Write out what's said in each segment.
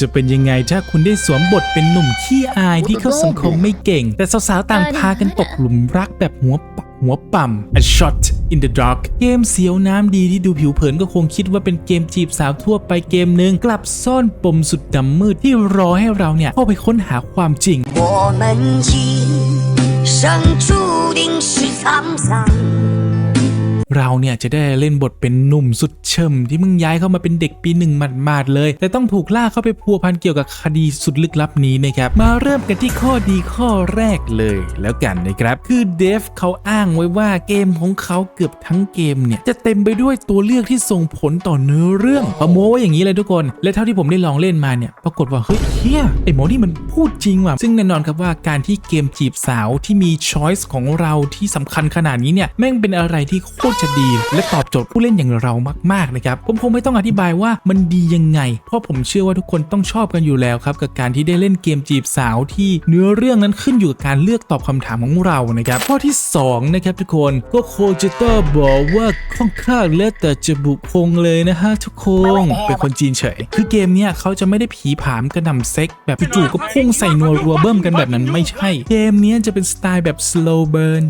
จะเป็นยังไงถ้าคุณได้สวมบทเป็นหนุ่มขี้อายที่เข้าสังคมไม่เก่ง แต่สาวๆต่างพากันตกหลุมรักแบบหัวปักหัวปั่ม A Shot in the Dark เกมเสียวน้ำดีที่ดูผิวเผินก็คงคิดว่าเป็นเกมจีบสาวทั่วไปเกมหนึ่งกลับซ่อนปมสุดดำมืดที่รอให้เราเนี่ยเข้าไปค้นหาความจริง 我们今生注定是沧桑。 เราเนี่ยจะได้เล่นบทเป็นหนุ่มสุดเชิมที่มึงย้ายเข้ามาเป็นเด็กปีหนึ่งหมาดๆเลย แต่ต้องถูกล่าเข้าไปพัวพันเกี่ยวกับคดีสุดลึกลับนี้นะครับ มาเริ่มกันที่ข้อดีข้อแรกเลยแล้วกันนะครับ คือเดฟเขาอ้างไว้ว่าเกมของเขาเกือบทั้งเกมเนี่ยจะเต็มไปด้วยตัวเลือกที่ส่งผลต่อเนื้อเรื่องเขาโม้ไว้อย่างนี้เลยทุกคน และเท่าที่ผมได้ลองเล่นมาเนี่ยปรากฏว่าเฮ้ยเฮียไอ้หมอนี่มันพูดจริงว่ะซึ่งแน่นอนครับว่าการที่เกมจีบสาวที่มีช้อยส์ของเราที่สำคัญขนาดนี้เนี่ยแม่งเป็นอะไรที่โคตรจะดี และตอบโจทย์ผู้เล่นอย่างเรามากๆนะครับผมคงไม่ต้องอธิบายว่ามันดียังไง เพราะผมเชื่อว่าทุกคนต้องชอบกันอยู่แล้วครับกับการที่ได้เล่นเกมจีบสาวที่เนื้อเรื่องนั้นขึ้นอยู่กับการเลือกตอบคำถามของเรานะครับข้อที่สองนะครับทุกคนก็โคจิเตอร์บอกว่าค่อนข้างแล้วแต่จะบุคงเลยนะฮะทุกคนเป็นคนจีนเฉย คือเกมเนี้ยเขาจะไม่ได้ผีผามกระนำเซ็ก แบบจู่ๆก็พุ่งใส่นัวรัวเบิ้มกันแบบนั้นไม่ใช่ เกมเนี้ยจะเป็นสไตล์แบบ slow burn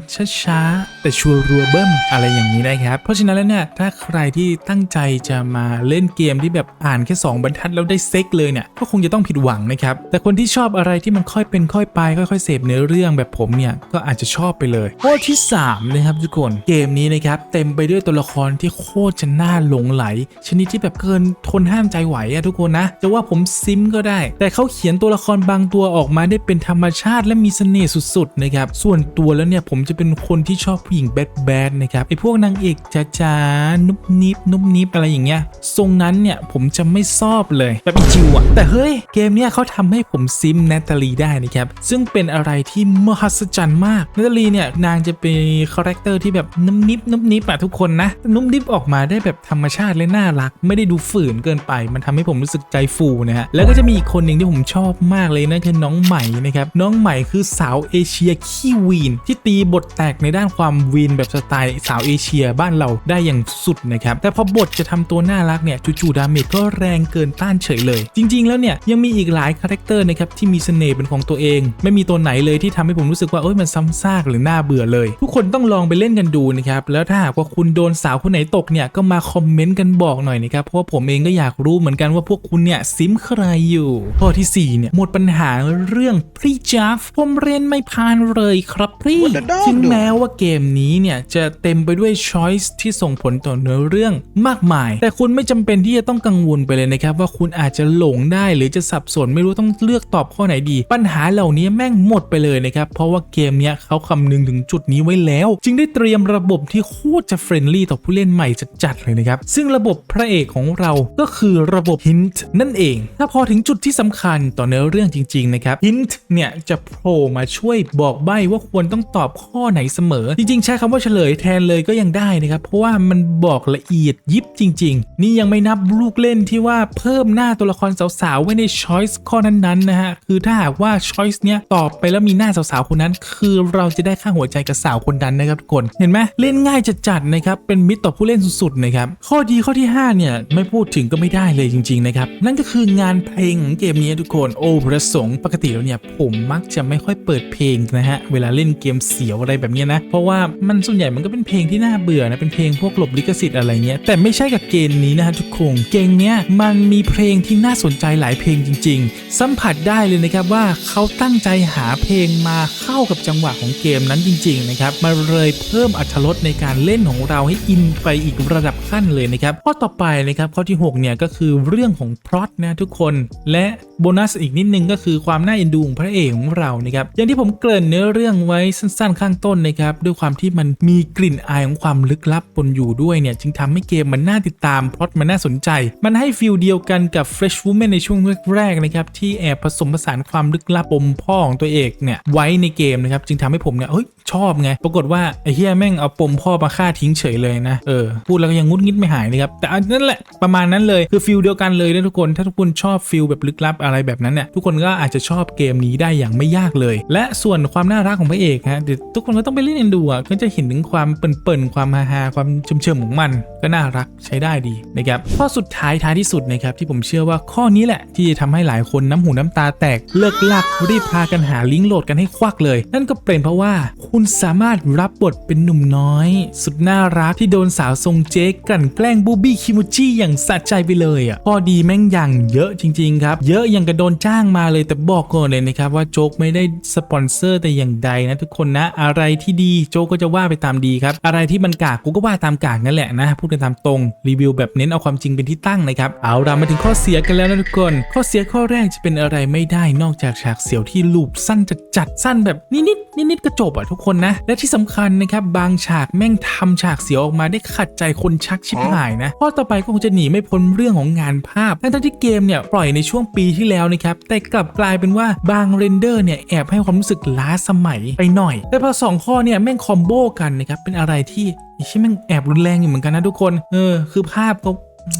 ช้าๆแต่ชัวร์รัวเบิ้มอะไรอย่างนี้นะครับ เพราะฉะนั้นแล้วเนี่ยถ้าใครที่ตั้งใจจะมาเล่นเกมที่แบบอ่านแค่ 2 บรรทัดแล้วได้เซ็กเลยเนี่ยก็คงจะต้องผิดหวังนะครับแต่คนที่ชอบอะไรที่มันค่อยเป็นค่อยไป ค่อยๆเสพเนื้อเรื่องแบบผมเนี่ยก็อาจจะชอบไปเลยข้อที่สามนะครับทุกคนเกมนี้นะครับเต็มไปด้วยตัวละครที่โคตรจะน่าหลงไหล ชนิดที่แบบเกินทนห้ามใจไหวอะทุกคนนะจะว่าผมซิมก็ได้ แต่เขาเขียนตัวละครบางตัวออกมาได้เป็นธรรมชาติและมีเสน่ห์สุดๆนะครับส่วนตัวแล้วเนี่ยผมจะเป็นคนที่ชอบผู้หญิงแบดแบดๆนะครับไอพวกนางเอกจ๋าๆนุบนิบนุบนิบอะไรอย่างเงี้ยทรงนั้นเนี่ยผมจะไม่ชอบเลยแบบอีจิวอะแต่เฮ้ยเกมเนี่ยเขาทำให้ผมซิมแนตาลีได้นะครับซึ่งเป็นอะไรที่มหัศจรรย์มากแนตาลีเนี่ยนางจะเป็นคาแรคเตอร์ที่แบบนุ่มนิบนุ่มนิบอะทุกคนนะนุ่มนิบออกมาได้แบบธรรมชาติและน่ารัก ไม่ได้ดูฝืนเกินไป มันทำให้ผมรู้สึกใจฟูนะฮะแล้วก็จะมีอีกคนหนึ่งที่ผมชอบมากเลยนั่นคือน้องใหม่นะครับน้องใหม่คือสาวเอเชียขี้วีนที่ตีบทแตกในด้านความวีนแบบสไตล์สาวเอเชียบ้านเราได้อย่างสุดนะครับแต่พอบทจะทำตัวน่ารักเนี่ยจู่ๆดาเมจก็แรงเกินต้านเฉยเลย จริง ๆ แล้วเนี่ยยังมีอีกหลายคาแรคเตอร์นะครับที่มีเสน่ห์เป็นของตัวเอง ไม่มีตัวไหนเลยที่ทำให้ผมรู้สึกว่าเอ้ยมันซ้ำซากหรือน่าเบื่อเลย ทุกคนต้องลองไปเล่นกันดูนะครับแล้วถ้าหากว่าคุณโดนสาวคนไหนตกเนี่ยก็มาคอมเมนต์กันบอกหน่อยนะครับเพราะว่าผมเองก็อยากรู้เหมือนกันว่าพวกคุณเนี่ยซิมใครอยู่ ข้อที่สี่เนี่ยหมดปัญหาเรื่องพรีจัฟผมเรียนไม่ผ่านเลยครับพรี What the dog ถึง do? แม้ว่าเกมนี้เนี่ยจะเต็มไปด้วยช้อยส์ที่ส่งผลต่อเนื้อเรื่องมากมาย แต่คุณไม่จำเป็นที่จะต้องกังวลไปเลยนะครับ ว่าคุณอาจจะหลงได้หรือจะสับสนไม่รู้ต้องเลือกตอบข้อไหนดี ปัญหาเหล่านี้แม่งหมดไปเลยนะครับ เพราะว่าเกมเนี้ยเขาคำนึงถึงจุดนี้ไว้แล้ว จึงได้เตรียมระบบที่โคตรจะเฟรนลี่ต่อผู้เล่นใหม่จัดๆเลยนะครับ ซึ่งระบบพระเอกของเราก็คือระบบ hint นั่นเอง ถ้าพอถึงจุดที่สำคัญต่อเนื้อเรื่องจริงๆนะครับ hint เนี่ยจะโผล่มาช่วยบอกใบ้ว่าควรต้องตอบข้อไหนเสมอ จริงๆ ใช้คำว่าเฉลยแทนเลยก็ยังได้นะครับ เพราะว่ามันบอกละเอียดยิบจริง ๆ นี่ยังไม่นับลูกเล่นที่ว่าเพิ่มหน้าตัวละครสาวๆ ไว้ใน choice ข้อนั้นๆนะฮะ คือถ้าหากว่า choice เนี้ยตอบไปแล้วมีหน้าสาวๆ คนนั้น คือเราจะได้ค่าหัวใจกับสาวคนนั้นนะครับทุกคน เห็นไหมเล่นง่ายจัดๆนะครับ เป็นมิตรต่อผู้เล่นสุดๆนะครับ ข้อดีข้อที่ห้าเนี่ยไม่พูดถึงก็ไม่ได้เลยจริง ๆ นะครับ นั่นก็คืองานเพลงของเกมนี้ทุกคน โอ้พระสงฆ์ปกติแล้วเนี่ยผมมักจะไม่ค่อยเปิดเพลงนะฮะ เวลาเล่นเกมเสียวอะไรแบบนี้นะ เพราะว่ามันส่วนใหญ่มันก็เป็นเพลงที่น่าเบื่อนะเป็นเพลงพวกหลบลิขสิทธิ์อะไรเงี้ยแต่ไม่ใช่กับเกมนี้นะฮะทุกคนเกมเนี้ยมันมีเพลงที่น่าสนใจหลายเพลงจริง ๆ สัมผัสได้เลยนะครับว่าเขาตั้งใจหาเพลงมาเข้ากับจังหวะของเกมนั้นจริงๆนะครับมาเลยเพิ่มอรรถรสในการเล่นของเราให้อินไปอีกระดับขั้นเลยนะครับข้อต่อไปนะครับข้อที่หกเนี่ยก็คือเรื่องของพล็อตนะทุกคน และโบนัสอีกนิดนึงก็คือความน่าเอ็นดูของพระเอกของเรานะครับอย่างที่ผมเกริ่นเนื้อเรื่องไว้สั้นๆ ข้างต้นนะครับด้วยความที่มันมีกลิ่นอายของความความลึกลับปนอยู่ด้วยเนี่ย จึงทำให้เกมมันน่าติดตามพล็อตมันน่าสนใจ มันให้ฟีลเดียวกันกับ Fresh Woman ในช่วงแรกๆนะครับที่แอบผสมผสานความลึกลับปมพ่อของตัวเอกเนี่ยไว้ในเกมนะครับจึงทำให้ผมเนี่ยเฮ้ยชอบไง ปรากฏว่าไอ้เฮียแม่งเอาปมพ่อมาฆ่าทิ้งเฉยเลยนะเออพูดแล้วก็ยังงุดงิดไม่หายนะครับแต่อันนั่นแหละประมาณนั้นเลยคือฟีลเดียวกันเลยนะทุกคน ถ้าทุกคนชอบฟีลแบบลึกลับอะไรแบบนั้นเนี่ยทุกคนก็อาจจะชอบเกมนี้ได้อย่างไม่ยากเลย และส่วนความน่ารักของพระเอกฮะเดี๋ยวทุกคนก็ต้องไปเล่นเอ็นดูอะก็จะเห็นถึงความเปิ่นๆความฮาฮาความเชิมๆของมันก็น่ารักใช้ได้ดีนะครับข้อสุดท้ายท้ายที่สุดนะครับที่ผมเชื่อว่าข้อนี้แหละ ที่จะทำให้หลายคนน้ำหูน้ำตาแตกเลิกลักรีบพากันหาลิงก์โหลดกันให้ควักเลย นั่นก็เป็นเพราะว่าคุณสามารถรับบทเป็นหนุ่มน้อย สุดน่ารักที่โดนสาวทรงเจ๊กกลั่นแกล้งบูบี้คิมูจิอย่างสะใจไปเลยอะข้อดีแม่งอย่างเยอะจริงๆครับเยอะอย่างกระโดนจ้างมาเลยแต่บอกก่อนเลยนะครับว่าโจ๊กไม่ได้สปอนเซอร์แต่อย่างใดนะทุกคนนะอะไรที่ดีโจ๊กก็จะว่าไปตามดีครับอะไรที่มันกากกูก็ว่าตามกากนั่นแหละนะ พูดกันตามตรงรีวิวแบบเน้นเอาความจริงเป็นที่ตั้งนะครับ เอาเรามาถึงข้อเสียกันแล้วนะทุกคน ข้อเสียข้อแรกจะเป็นอะไรไม่ได้นอกจากฉากเสียวที่ลูปสั้นจัดจัดๆสั้นแบบนิดๆนิดๆก็จบอะทุกคนนะ และที่สำคัญนะครับบางฉากแม่งทำฉากเสียวออกมาได้ขัดใจคนชักชิบหายนะข้อต่อไปก็คงจะหนีไม่พ้นเรื่องของงานภาพทั้งที่เกมเนี่ยปล่อยในช่วงปีที่แล้วนะครับแต่กลับกลายเป็นว่าบางเรนเดอร์เนี่ยแอบให้ความรู้สึกล้าสมัยไปหน่อยแต่พอสองข้อเนี่ยแม่งคอมโบกันนะครับเป็นอะไรที่ไอ้ชิแม่งแอบรุนแรงอยู่เหมือนกันนะทุกคน เออ คือภาพก็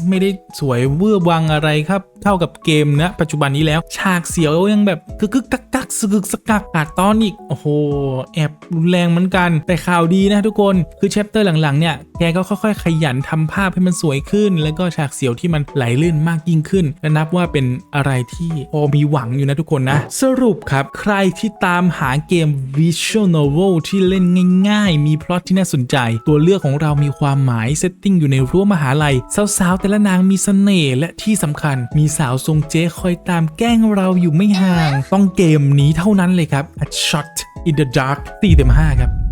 ไม่ได้สวยเวอร์วังอะไรครับ เท่ากับเกมนะปัจจุบันนี้แล้ว ฉากเสียวยังแบบกึกกึกกักกักสกึกสกักอาดตอนอีก โอ้โห แอบรุนแรงเหมือนกัน แต่ข่าวดีนะทุกคนคือแชปเตอร์หลังๆเนี่ยแกก็ค่อยๆ ขยันทำภาพให้มันสวยขึ้น แล้วก็ฉากเสียวที่มันไหลลื่นมากยิ่งขึ้นและนับว่าเป็นอะไรที่พอมีหวังอยู่นะทุกคนนะ สรุปครับใครที่ตามหาเกม Visual Novel ที่เล่นง่าย ๆ มีพล็อตที่น่าสนใจ ตัวเลือกของเรามีความหมายเซตติ้งอยู่ในรั้วมหาลัยสาวแต่ละนางมีเสน่ห์และที่สำคัญ มีสาวทรงเจ๊คอยตามแกล้งเราอยู่ไม่ห่าง ต้องเกมนี้เท่านั้นเลยครับ A Shot in the Dark 4เต็ม5ครับ